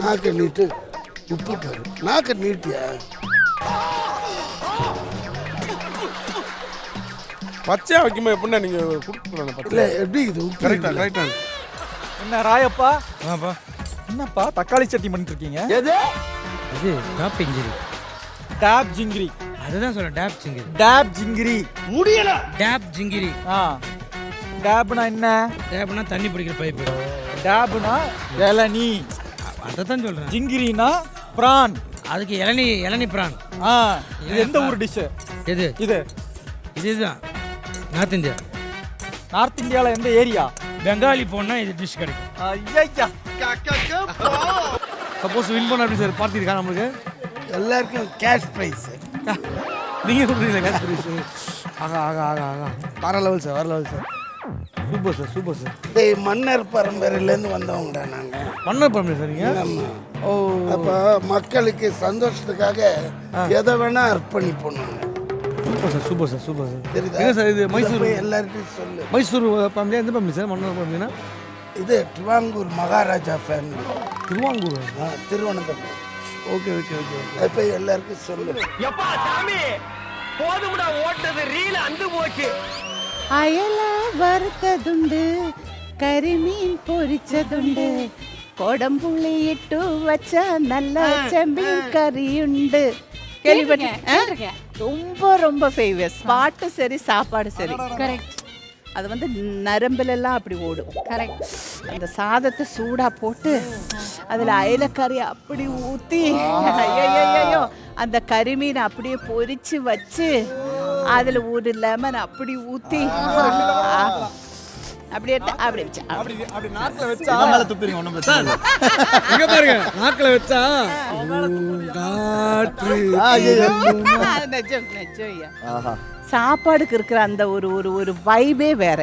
நாக்கு நீட்டு உப்பு கரு நாக்கு நீட்டியா? பச்சையா வைக்கும்போது எப்படின்னா நீங்க கொடுக்கணும் இல்ல எப்படி இது கரெக்டா? கரெக்டா என்ன ராயப்பா? ஆப்பா என்னப்பா தக்காளி சட்னி பண்ணிட்டு இருக்கீங்க? இது டாப் இன்ஜுரி டேப் ஜிங்கிரி. அதுதான் சொல்றேன் டேப் ஜிங்கிரி. டேப் ஜிங்கிரி. டேப் ஜிங்கிரி. ஆ. டேப்னா என்ன? டேப்னா தண்ணி பிடிக்கிற பைப்பு. டேப்னா இளநீ. அதை தான் சொல்றேன். ஜிங்கிரினா பிரான். அதுக்கு இளநீ இளநீ பிரான். ஆ இது எந்த ஊர் டிஷ்ஷு? எது? இது. இதுதான். North India. நார்த் இந்தியாவில் எந்த ஏரியா? பெங்காலி போனால் இது டிஷ் கிடைக்கும். ஐயா சப்போஸ் வின் பண்ண எப்படி சார் பார்த்திருக்கா நம்மளுக்கு? எல்லாருக்கும் கேஷ் ப்ரைஸ் நீங்கள் கொடுக்குறீங்களா கேஷ் ப்ரைஸ் ஆகா ஆகா ஆகா ஆகா வேற லெவல் சார் வேற level sir super sir super sir. டேய் மன்னர் பரம்பரையிலேருந்து வந்தவங்கடா நாங்கள் மன்னர் பண்ணி சார் நீங்கள் ஆமா. ஓ. அப்போ மக்களுக்கு சந்தோஷத்துக்காக எதை வேணா அர்ப்பணிப்போம் நாங்கள் super sir super sir super sir. தெரியுதா? சார் இது? இதை மைசூர் போய் எல்லார்கிட்டையும் சொல்லு. மைசூர் ஃபேமிலியா எந்த ஃபேமிலி சார்? மன்னர் ஃபேமிலினா இது ட்ரிவாங்கூர் மகாராஜா ஃபேமிலி திருவாங்கூர். ஆ, திருவனந்தபுரம். ஓகே ஓகே ஓகே போய் எல்லாருக்கும் சொல்லு. எப்பா சாமி! போதும்டா ஓட்டது ரீல அந்து போச்சு. அயல வறுத்ததுண்டு கரிமீன் பொரிச்சதுண்டு கொடம்புள்ளி இட்டு வச்ச நல்ல செம்பீன் கறியுண்டு. கேள்விப்பட்ட ஆ? ரொம்ப ரொம்ப ஃபேமஸ் பாட்டு சரி சாப்பாடு சரி. கரெக்ட் அது வந்து நரம்புலெல்லாம் அப்படி ஓடும் கரெக்ட் அந்த சாதத்தை சூடா போட்டு அதுல அயலக்கறி அப்படி ஊத்தி ஐயோ அந்த கறிமீன் அப்படியே பொரிச்சு வச்சு அதுல ஒரு லெமன் அப்படி ஊத்தி. ஆ, அப்படி வச்சு. அப்படி அப்படி நாட்டில் வச்சா மேலே துப்பிடுங்க ஒன்றும் பிரச்சனை இல்லை. இங்க பாருங்க நாக்கில் வச்சா காற்று நெஜம் நெஜம் ஐயா. சாப்பாடுக்கு இருக்கிற அந்த ஒரு ஒரு ஒரு வைபே வேற.